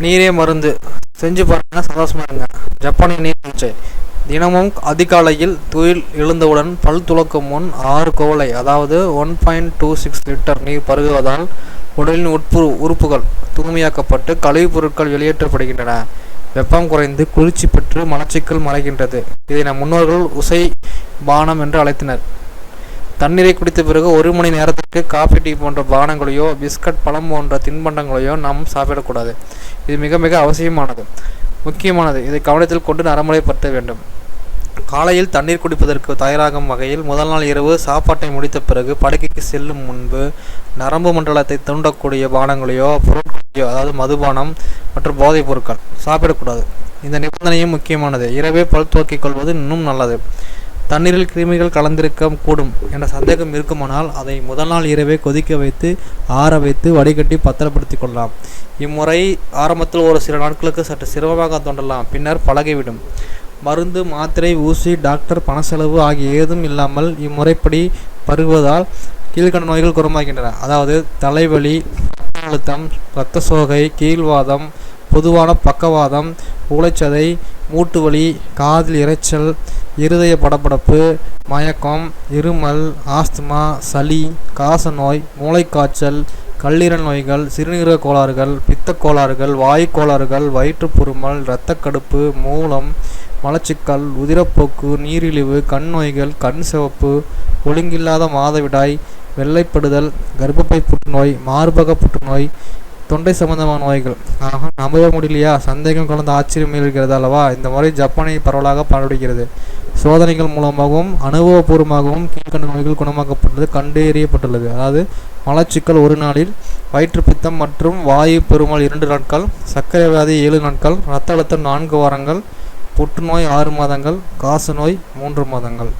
நீரே மருந்து. செஞ்சு பாருங்க சந்தோஷமா இருங்க. ஜப்பானிய நீர்வீழ்ச்சி தினமும் அதிகாலையில் துயில் எழுந்தவுடன் பல் துளக்கும் முன் ஆறு கோவலை அதாவது one point two six litre நீர் பருகுவதால் உடலின் உட்பு உறுப்புகள் தூய்மையாக்கப்பட்டு கழிவுப் பொருட்கள் வெளியேற்றப்படுகின்றன. வெப்பம் குறைந்து குளிர்ச்சி பெற்று மலச்சிக்கல் மறைகின்றது. இதை நம் முன்னோர்கள் உசை பானம் என்று அழைத்தனர். தண்ணீரை குடித்த பிறகு ஒரு மணி நேரத்திற்கு காஃபி டீ போன்ற பானங்களையோ பிஸ்கட் பழம் போன்ற தின்பண்டங்களையோ நாம் சாப்பிடக்கூடாது. இது மிக மிக அவசியமானது. முக்கியமானது. இதை கவனத்தில் கொண்டு நடைமுறைப்படுத்த வேண்டும். காலையில் தண்ணீர் குடிப்பதற்கு தயாராகும் வகையில் முதல் நாள் இரவு சாப்பாட்டை முடித்த பிறகு படுக்கைக்கு செல்லும் முன்பு நரம்பு மண்டலத்தை தூண்டக்கூடிய பானங்களையோ பொருட்களையோ அதாவது மதுபானம் மற்றும் போதைப் பொருட்கள் சாப்பிடக்கூடாது. இந்த நிபந்தனையும் முக்கியமானது. இரவே பல் துவக்கிக் கொள்வது இன்னும் நல்லது. தண்ணீரில் கிருமிகள் கலந்திருக்க கூடும் என்ற சந்தேகம் இருக்குமானால் அதை முதல் நாள் இரவே கொதிக்க வைத்து ஆற வைத்து வடிகட்டி பத்திரப்படுத்திக் கொள்ளலாம். இம்முறை ஆரம்பத்தில் ஒரு சில நாட்களுக்கு சற்று சிரமமாக தோன்றலாம் பின்னர் பழகிவிடும். மருந்து மாத்திரை ஊசி டாக்டர் பண செலவு ஆகிய ஏதும் இல்லாமல் இம்முறைப்படி பருகுவதால் கீழ்கண்ட நோய்கள் குணமாகின்றன. அதாவது தலைவலி அழுத்தம் இரத்த சோகை கீழ்வாதம் பொதுவான பக்கவாதம் ஊளைச்சதை மூட்டுவலி காதில் இரைச்சல் இருதய படபடப்பு மயக்கம் இருமல் ஆஸ்துமா சளி காசநோய் மூளைக்காய்ச்சல் கல்லீரல் நோய்கள் சிறுநீரக கோளாறுகள் பித்த கோளாறுகள் வாயுக் கோளாறுகள் வயிற்றுப்புருமல் இரத்தக்கடுப்பு மூலம் மலச்சிக்கல் உதிரப்போக்கு நீரிழிவு கண் நோய்கள் கண் சிவப்பு ஒழுங்கில்லாத மாதவிடாய் வெள்ளைப்படுதல் கர்ப்பப்பை புற்றுநோய் மார்பக புற்றுநோய் தொண்டை சம்பந்தமான நோய்கள். ஆக நம்பவே முடியலையா? சந்தேகம் கலந்த ஆச்சரியம் இருக்கிறது அல்லவா? இந்த முறை ஜப்பானை பரவலாக பரவடுகிறது சோதனைகள் மூலமாகவும் அனுபவபூர்வமாகவும் கீழ்கண்ட நோய்கள் குணமாக்கப்பட்டது கண்டறியப்பட்டுள்ளது. அதாவது மலச்சிக்கல் ஒரு நாளில் வயிற்றுப்பித்தம் மற்றும் வாயு பெருமாள் இரண்டு நாட்கள் சர்க்கரை வியாதி ஏழு நாட்கள் இரத்த அழுத்தம் நான்கு வாரங்கள் புற்றுநோய் ஆறு மாதங்கள் காசநோய் மூன்று மாதங்கள்.